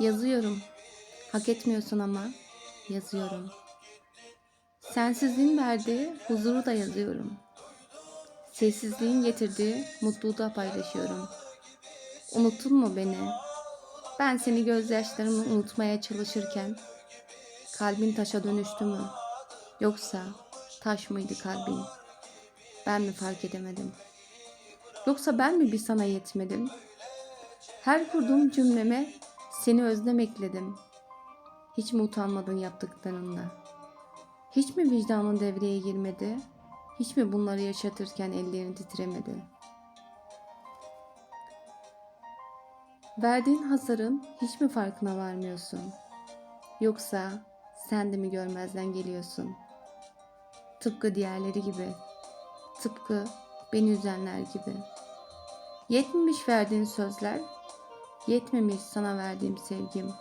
Yazıyorum. Hak etmiyorsun ama yazıyorum. Sensizliğin verdiği huzuru da yazıyorum. Sessizliğin getirdiği mutluluğu da paylaşıyorum. Unuttun mu beni? Ben seni gözyaşlarımla unutmaya çalışırken kalbin taşa dönüştü mü? Yoksa taş mıydı kalbin? Ben mi fark edemedim? Yoksa ben mi bir sana yetmedim? Her kurduğum cümleme seni özlem ekledim. Hiç mi utanmadın yaptıklarında? Hiç mi vicdanın devreye girmedi? Hiç mi bunları yaşatırken ellerin titremedi? Verdiğin hasarın hiç mi farkına varmıyorsun? Yoksa sen de mi görmezden geliyorsun? Tıpkı diğerleri gibi. Tıpkı beni üzenler gibi. Yetmemiş verdiğin sözler, yetmemiş sana verdiğim sevgim.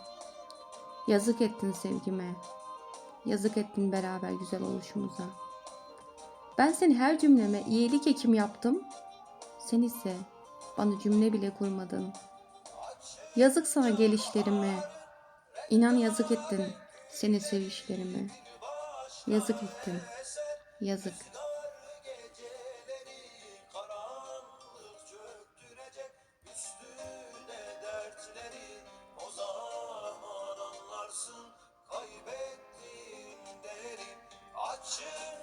Yazık ettin sevgime. Yazık ettin beraber güzel oluşumuza. Ben seni her cümleme iyilik ekim yaptım. Sen ise bana cümle bile kurmadın. Yazık sana gelişlerime. İnan yazık ettin seni sevişlerime. Yazık ettin. Yazık. Sarsın kaybettiğim değeri açın.